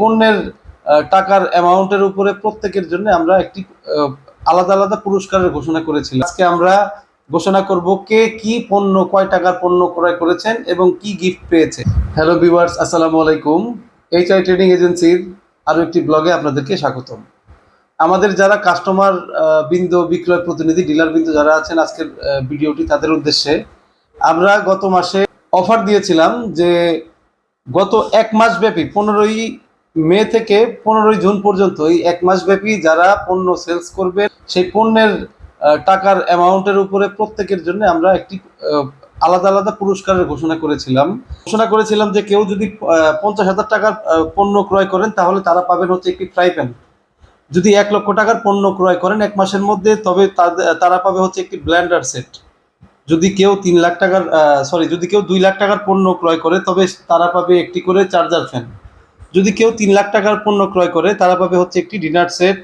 পণ্যের টাকার অ্যামাউন্টের উপরে প্রত্যেকের জন্য আমরা একটি আলাদা আলাদা পুরস্কারের ঘোষণা করেছিলাম। আজকে আমরা ঘোষণা করব কে কি পণ্য, কয় টাকার পণ্য ক্রয় করেছেন এবং কি গিফট পেয়েছে। হ্যালো ভিউয়ার্স আসসালামু আলাইকুম। এইচ আই ট্রেডিং এজেন্সির আরও একটি ব্লগে আপনাদেরকে স্বাগতম। আমাদের যারা কাস্টমার বিন্দু, বিক্রয় প্রতিনিধি ডিলার বিন্দু যারা আছেন আজকের ভিডিওটি তাদের উদ্দেশ্যে, আমরা গত মাসে অফার দিয়েছিলাম যে গত এক মাস ব্যাপী পনেরোই মে থেকে পনেরোই জুন পর্যন্ত এই এক মাস ব্যাপী যারা পণ্য সেলস করবে, সেই পণ্যের টাকার অ্যামাউন্টের উপরে প্রত্যেকের জন্য আমরা একটি আলাদা আলাদা পুরস্কারের ঘোষণা করেছিলাম। ঘোষণা করেছিলাম যে কেউ যদি পঞ্চাশ হাজার টাকার পণ্য ক্রয় করেন, তাহলে তারা পাবেন হচ্ছে একটি ফ্রাই প্যান যদি এক লক্ষ টাকার পণ্য ক্রয় করেন এক মাসের মধ্যে, তবে তারা পাবে হচ্ছে একটি ব্ল্যান্ডার সেট যদি কেউ তিন লাখ টাকার সরি যদি কেউ দুই লাখ টাকার পণ্য ক্রয় করে, তবে তারা পাবে একটি করে চার্জার ফ্যান যদি কেউ তিন লাখ টাকার পণ্য ক্রয় করে, তারা পাবে হচ্ছে একটি ডিনার সেট।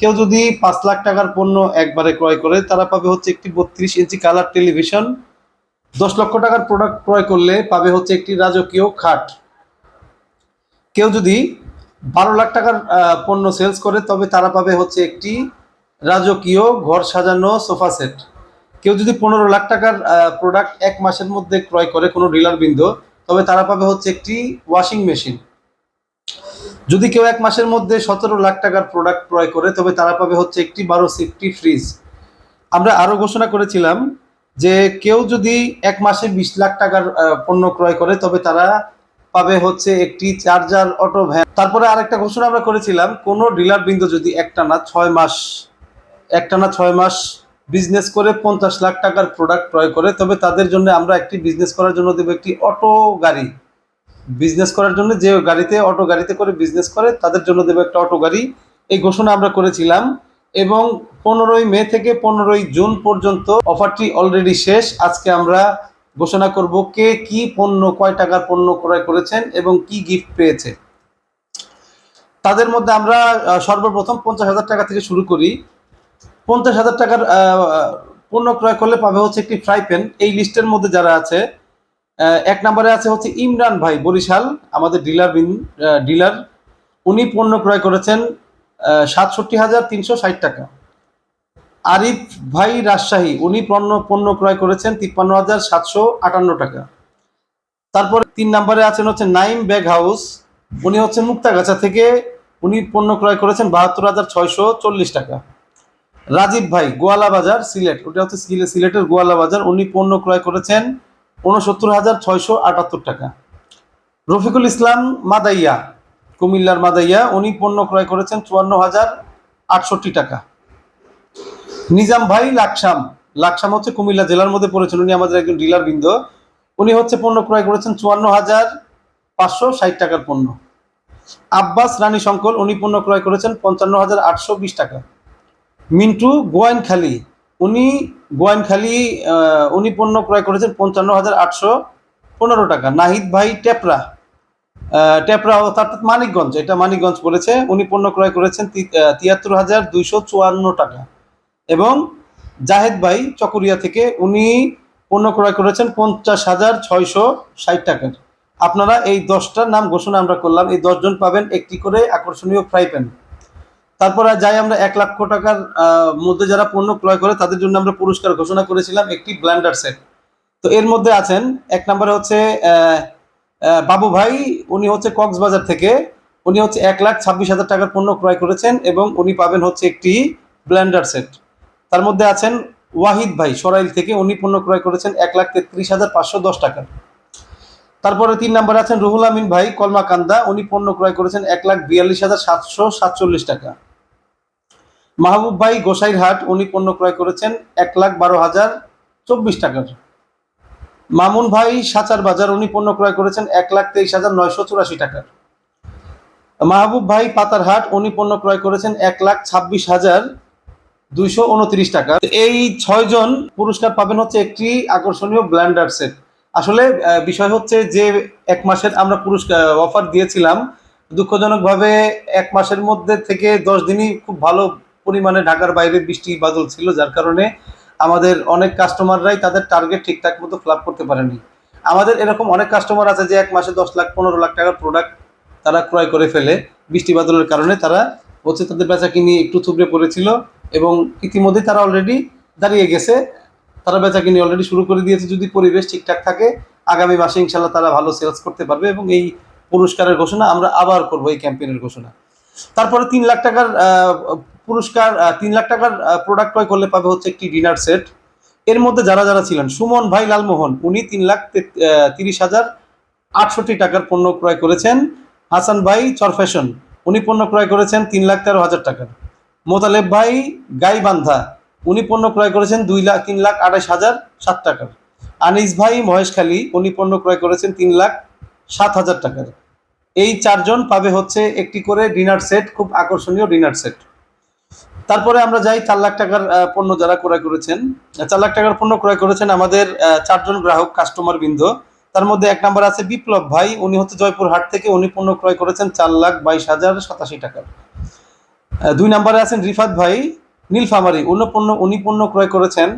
কেউ যদি পাঁচ লাখ টাকার পণ্য একবারে ক্রয় করে, তারা পাবে হচ্ছে একটি বত্রিশ ইঞ্চি কালার টেলিভিশন। দশ লক্ষ টাকার প্রোডাক্ট ক্রয় করলে পাবে হচ্ছে একটি রাজকীয় খাট। কেউ যদি বারো লাখ টাকার পণ্য সেলস করে, তবে তারা পাবে হচ্ছে একটি রাজকীয় ঘর সাজানো সোফা সেট। কেউ যদি পনেরো লাখ টাকার প্রোডাক্ট এক মাসের মধ্যে ক্রয় করে কোনো ডিলার বিন্দু, তবে তারা পাবে হচ্ছে একটি ওয়াশিং মেশিন। যদি কেউ এক মাসের মধ্যে সতেরো লাখ টাকার প্রোডাক্ট ক্রয় করে, তবে তারা পাবে হচ্ছে একটি বারো সিফটি ফ্রিজ আমরা আরও ঘোষণা করেছিলাম যে কেউ যদি এক মাসে বিশ লাখ টাকার পণ্য ক্রয় করে, তবে তারা পাবে হচ্ছে একটি চার্জার অটো ভ্যান তারপরে আরেকটা ঘোষণা আমরা করেছিলাম, কোনো ডিলার বিন্দু যদি একটানা ছয় মাস, একটানা ছয় মাস বিজনেস করে পঞ্চাশ লাখ টাকার প্রোডাক্ট ক্রয় করে, তবে তাদের জন্য আমরা একটি বিজনেস করার জন্য দেবো একটি অটো গাড়ি। বিজনেস করার জন্য যে গাড়িতে অটো গাড়িতে করে বিজনেস করে, তাদের জন্য দেবো একটা অটো গাড়ি। এই ঘোষণা আমরা করেছিলাম এবং পনেরোই মে থেকে পনেরোই জুন পর্যন্ত অফারটি অলরেডি শেষ। আজকে আমরা ঘোষণা করব কে কি পণ্য, কয় টাকার পণ্য ক্রয় করেছেন এবং কি গিফট পেয়েছে। তাদের মধ্যে আমরা সর্বপ্রথম পঞ্চাশ হাজার টাকা থেকে শুরু করি। পঞ্চাশ হাজার টাকার পণ্য ক্রয় করলে পাবে হচ্ছে একটি ফ্রাই প্যান এই লিস্টের মধ্যে যারা আছে এক নম্বরে আছে হচ্ছে ইমরান ভাই, বরিশাল, আমাদের ডিলার বিন ডিলার। উনি পণ্য ক্রয় করেছেন সাতষট্টি হাজার তিনশো ষাট টাকা। আরিফ ভাই রাজশাহী, উনি পণ্য পণ্য ক্রয় করেছেন তিপ্পান্ন হাজার সাতশো আটান্ন টাকা। তারপরে তিন নম্বরে আছেন হচ্ছে নাইম ব্যাগ হাউস, উনি হচ্ছে মুক্তাগাছা থেকে উনি পণ্য ক্রয় করেছেন বাহাত্তর হাজার ছয়শো চল্লিশ টাকা। রাজীব ভাই, গোয়ালা বাজার, সিলেট, ওটা হচ্ছে সিলে- সিলেটের গোয়ালা বাজার, উনি পণ্য ক্রয় করেছেন উনসত্তর হাজার ছয়শো আটাত্তর টাকা। রফিকুল ইসলাম মাদাইয়া, কুমিল্লার মাদাইয়া, উনি পণ্য ক্রয় করেছেন চুয়ান্ন হাজার আটষট্টি টাকা। নিজাম ভাই লাকসাম লাকসাম হচ্ছে কুমিল্লা জেলার মধ্যে পড়েছেন, উনি আমাদের একজন ডিলার বৃন্দ। উনি হচ্ছে পণ্য ক্রয় করেছেন চুয়ান্ন হাজার পাঁচশো ষাট টাকার পণ্য। আব্বাস রানী শঙ্কর, উনি পণ্য ক্রয় করেছেন পঞ্চান্ন হাজার আটশো বিশ টাকা। মিন্টু গোয়াইনখালী উনি গোয়াইনখালী উনি পণ্য ক্রয় করেছেন পঞ্চান্ন হাজার আটশো পনেরো টাকা। নাহিদ ভাই টেপরা টেপরা অর্থাৎ মানিকগঞ্জ, এটা মানিকগঞ্জ পড়েছে উনি পণ্য ক্রয় করেছেন তিয়াত্তর হাজার দুইশো চুয়ান্ন টাকা। এবং জাহেদ ভাই চকরিয়া থেকে উনি পণ্য ক্রয় করেছেন পঞ্চাশ হাজার ছয়শো ষাট টাকার। আপনারা এই দশটার নাম ঘোষণা আমরা করলাম। এই দশজন পাবেন একটি করে আকর্ষণীয় ফ্রাই প্যান। তারপরে যাই আমরা এক লক্ষ টাকার মধ্যে যারা পণ্য ক্রয় করে, তাদের জন্য আমরা পুরস্কার ঘোষণা করেছিলাম একটি ব্ল্যান্ডার সেট। তো এর মধ্যে আছেন, এক নম্বরে হচ্ছে বাবু ভাই, উনি হচ্ছে কক্সবাজার থেকে, উনি হচ্ছে এক লাখ ছাব্বিশ হাজার টাকার পণ্য ক্রয় করেছেন এবং উনি পাবেন হচ্ছে একটি ব্ল্যান্ডার সেট। তার মধ্যে আছেন ওয়াহিদ ভাই, সরাইল থেকে উনি পণ্য ক্রয় করেছেন এক লাখ তেত্রিশ হাজার পাঁচশো দশ টাকা। তারপরে তিন নম্বরে আছেন রুহুল আমিন ভাই, কলমাকান্দা, উনি পণ্য ক্রয় করেছেন এক লাখ বিয়াল্লিশ হাজার সাতশো সাতচল্লিশ টাকা। মাহবুব ভাই গোসাইরহাট, উনি পণ্য ক্রয় করেছেন এক লাখ বারো হাজার চব্বিশ টাকার। মামুন ভাই সাচার বাজার, উনি পণ্য ক্রয় করেছেন এক লাখ তেইশ হাজার নয়শো চুরাশি টাকার। মাহবুব ভাই পাতারহাট, উনি পণ্য ক্রয় করেছেন এক লাখ ছাব্বিশ হাজার দুইশো উনত্রিশ টাকা এই ছয়জন পুরস্কার পাবেন হচ্ছে একটি আকর্ষণীয় ব্ল্যান্ডার সেট। আসলে বিষয় হচ্ছে যে এক মাসের আমরা পুরস্কার, অফার দিয়েছিলাম, দুঃখজনকভাবে এক মাসের মধ্যে থেকে দশ দিনই খুব ভালো পরিমাণে ঢাকার বাইরে বৃষ্টি বাদল ছিল, যার কারণে আমাদের অনেক কাস্টমাররাই তাদের টার্গেট ঠিকঠাক মতো ফ্লাপ করতে পারেনি। আমাদের এরকম অনেক কাস্টমার আছে যে এক মাসে দশ লাখ, পনেরো লাখ টাকার প্রোডাক্ট তারা ক্রয় করে ফেলে বৃষ্টি বাদলের কারণে। তারা হচ্ছে তাদের বেচা কিনি একটু থুবড়ে পড়েছিল এবং ইতিমধ্যে তারা অলরেডি দাঁড়িয়ে গেছে। তারা বেচা কিনি অলরেডি শুরু করে দিয়েছে। যদি পরিবেশ ঠিকঠাক থাকে, আগামী মাসে ইনশাল্লাহ তারা ভালো সেলস করতে পারবে এবং এই পুরস্কারের ঘোষণা আমরা আবার করব, এই ক্যাম্পেইনের ঘোষণা। তারপরে তিন লাখ টাকার পুরস্কার তিন লাখ টাকার প্রোডাক্ট ক্রয় করলে পাবে হচ্ছে একটি ডিনার সেট এর মধ্যে যারা যারা ছিলেন, সুমন ভাই লালমোহন, উনি তিন লাখ তিরিশ হাজার আটষট্টি টাকার পণ্য ক্রয় করেছেন। হাসান ভাই চরফ্যাশন উনি পণ্য ক্রয় করেছেন তিন লাখ তেরো হাজার টাকার। মোতালেব ভাই গাইবান্ধা উনি পণ্য ক্রয় করেছেন দুই লাখ, তিন লাখ আঠাশ হাজার সাত টাকার। আনিস ভাই মহেশখালী উনি পণ্য ক্রয় করেছেন তিন লাখ সাত হাজার টাকার। এই চারজন পাবে হচ্ছে একটি করে ডিনার সেট খুব আকর্ষণীয় ডিনার সেট তারপরে আমরা যাই চার লাখ টাকার পণ্য যারা ক্রয় করেছেন। চার লাখ টাকার পণ্য ক্রয় করেছেন আমাদের চারজন গ্রাহক কাস্টমার বৃন্দ। তার মধ্যে এক নাম্বার আছে বিপ্লব ভাই। উনি হচ্ছে জয়পুর হাট থেকে উনি পণ্য ক্রয় করেছেন চার লাখ বাইশ হাজার সাতাশি টাকার। দুই নম্বরে আছেন রিফাত ভাই। নীলফামারি উনি পণ্য উনি পণ্য ক্রয় করেছেন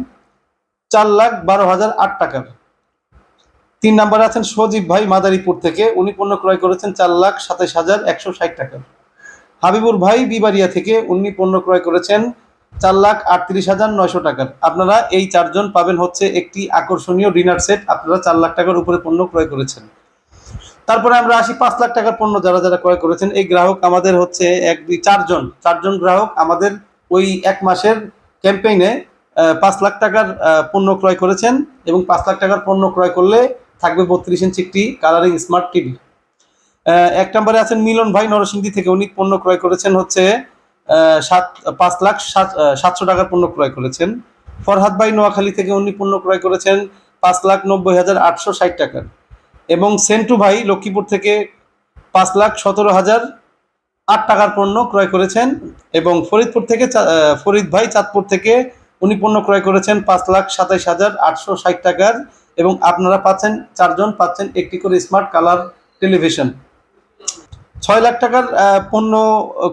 চার লাখ বারো হাজার আট টাকার। তিন নম্বরে আছেন সজীব ভাই মাদারীপুর থেকে। উনি পণ্য ক্রয় করেছেন চার লাখ সাতাশ হাজার একশো ষাট টাকার। হাবিবুর ভাই বিবারিয়া থেকে উনি পণ্য ক্রয় করেছেন চার লাখ আটত্রিশ হাজার নয়শো টাকার। আপনারা এই চারজন পাবেন হচ্ছে একটি আকর্ষণীয় ডিনার সেট। আপনারা চার লাখ টাকার উপরে পণ্য ক্রয় করেছেন। তারপরে আমরা আসি পাঁচ লাখ টাকার পণ্য যারা যারা ক্রয় করেছেন। এই গ্রাহক আমাদের হচ্ছে এক দুই চারজন। চারজন গ্রাহক আমাদের ওই এক মাসের ক্যাম্পেইনে পাঁচ লাখ টাকার পণ্য ক্রয় করেছেন এবং পাঁচ লাখ টাকার পণ্য ক্রয় করলে থাকবে বত্রিশ ইঞ্চি একটি কালারিং স্মার্ট টিভি এক নম্বরে আছেন মিলন ভাই নরসিংদী থেকে। উনি পণ্য ক্রয় করেছেন হচ্ছে সাত, পাঁচ লাখ সাত সাতশো টাকার পণ্য ক্রয় করেছেন। ফরহাদ ভাই নোয়াখালী থেকে উনি পণ্য ক্রয় করেছেন পাঁচ লাখ নব্বই হাজার আটশো ষাট টাকার। এবং সেন্টু ভাই লক্ষ্মীপুর থেকে পাঁচ লাখ সতেরো হাজার আট টাকার পণ্য ক্রয় করেছেন এবং ফরিদপুর থেকে ফরিদ ভাই চাঁদপুর থেকে উনি পণ্য ক্রয় করেছেন পাঁচ লাখ সাতাইশ হাজার আটশো ষাট টাকার এবং আপনারা পাচ্ছেন, চারজন পাচ্ছেন একটি করে স্মার্ট কালার টেলিভিশন ছয় লাখ টাকার পণ্য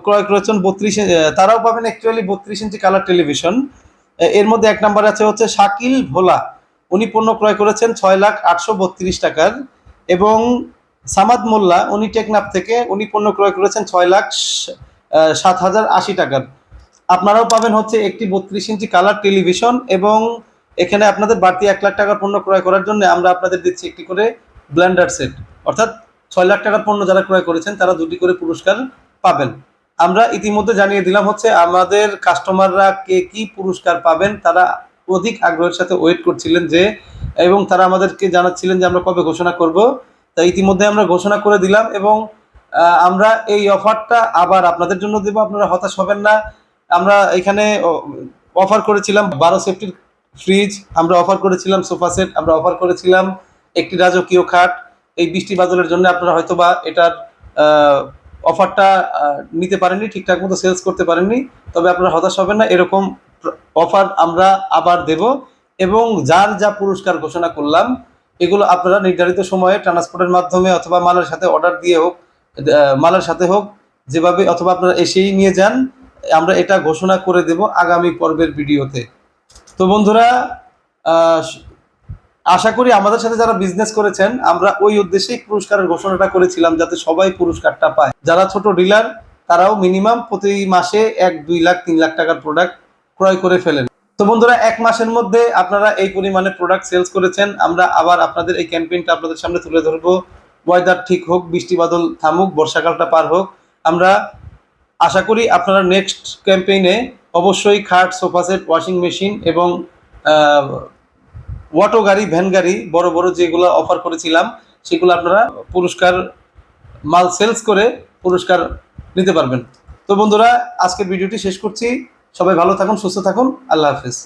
ক্রয় করেছেন বত্রিশ তারাও পাবেন অ্যাকচুয়ালি বত্রিশ ইঞ্চি কালার টেলিভিশন এর মধ্যে এক নাম্বার আছে হচ্ছে শাকিল ভোলা। উনি পণ্য ক্রয় করেছেন ছয় লাখ আটশো বত্রিশ টাকার এবং সামাদ মোল্লা, উনি টেকনাফ থেকে, উনি পণ্য ক্রয় করেছেন ছয় লাখ সাত হাজার আশি টাকার। আপনারাও পাবেন হচ্ছে একটি বত্রিশ ইঞ্চি কালার টেলিভিশন এবং এখানে আপনাদের বাড়তি এক লাখ টাকার পণ্য ক্রয় করার জন্য আমরা আপনাদের দিচ্ছি একটি করে ব্ল্যান্ডার সেট অর্থাৎ ছয় লাখ টাকার পণ্য যারা ক্রয় করেছেন, তারা দুটি করে পুরস্কার পাবেন। আমরা ইতিমধ্যে জানিয়ে দিলাম হচ্ছে, আমাদের কাস্টমাররা কে কি পুরস্কার পাবেন, তারা অধিক আগ্রহের সাথে ওয়েট করছিলেন যে, এবং তারা আমাদেরকে জানাচ্ছিলেন যে আমরা কবে ঘোষণা করব। তা ইতিমধ্যে আমরা ঘোষণা করে দিলাম এবং আমরা এই অফারটা আবার আপনাদের জন্য দেবো। আপনারা হতাশ হবেন না। আমরা এখানে অফার করেছিলাম বারো সেফটির ফ্রিজ, আমরা অফার করেছিলাম সোফা সেট, আমরা অফার করেছিলাম একটি রাজকীয় খাট এই বৃষ্টি বাদলের জন্য আপনারা হয়তো বা এটার অফারটা নিতে পারেননি, ঠিকঠাক মতো সেলস করতে পারেননি, তবে আপনারা হতাশ হবেন না, এরকম অফার আমরা আবার দেব এবং যার যা পুরস্কার ঘোষণা করলাম, এগুলো আপনারা নির্ধারিত সময়ে ট্রান্সপোর্টের মাধ্যমে অথবা মালের সাথে অর্ডার দিয়ে হোক মালের সাথে হোক, যেভাবে অথবা আপনারা এসেই নিয়ে যান, আমরা এটা ঘোষণা করে দেব আগামী পর্বের ভিডিওতে। তো বন্ধুরা আশা করি আমাদের সাথে যারা বিজনেস করেছেন, আমরা ওই উদ্দেশ্যেই পুরস্কারের ঘোষণাটা করেছিলাম যাতে সবাই পুরস্কারটা পায়। যারা ছোট ডিলার তারাও মিনিমাম প্রতি মাসে এক, দুই লাখ, তিন লাখ টাকার প্রোডাক্ট ক্রয় করে ফেলেন। তো বন্ধুরা, এক মাসের মধ্যে আপনারা এই পরিমাণে প্রোডাক্ট সেলস করেছেন। আমরা আবার আপনাদের এই ক্যাম্পেইনটা আপনাদের সামনে তুলে ধরবো। ওয়েদার ঠিক হোক, বৃষ্টি বাদল থামুক, বর্ষাকালটা পার হোক, আমরা আশা করি আপনারা নেক্সট ক্যাম্পেইনে অবশ্যই খাট, সোফা সেট ওয়াশিং মেশিন এবং অটো গাড়ি ভ্যান গাড়ি, বড় বড় যেগুলো অফার করেছিলাম, সেগুলো আপনারা পুরস্কার, মাল সেলস করে পুরস্কার নিতে পারবেন। তো বন্ধুরা, আজকের ভিডিওটি শেষ করছি। সবাই ভালো থাকুন, সুস্থ থাকুন। আল্লাহ হাফেজ।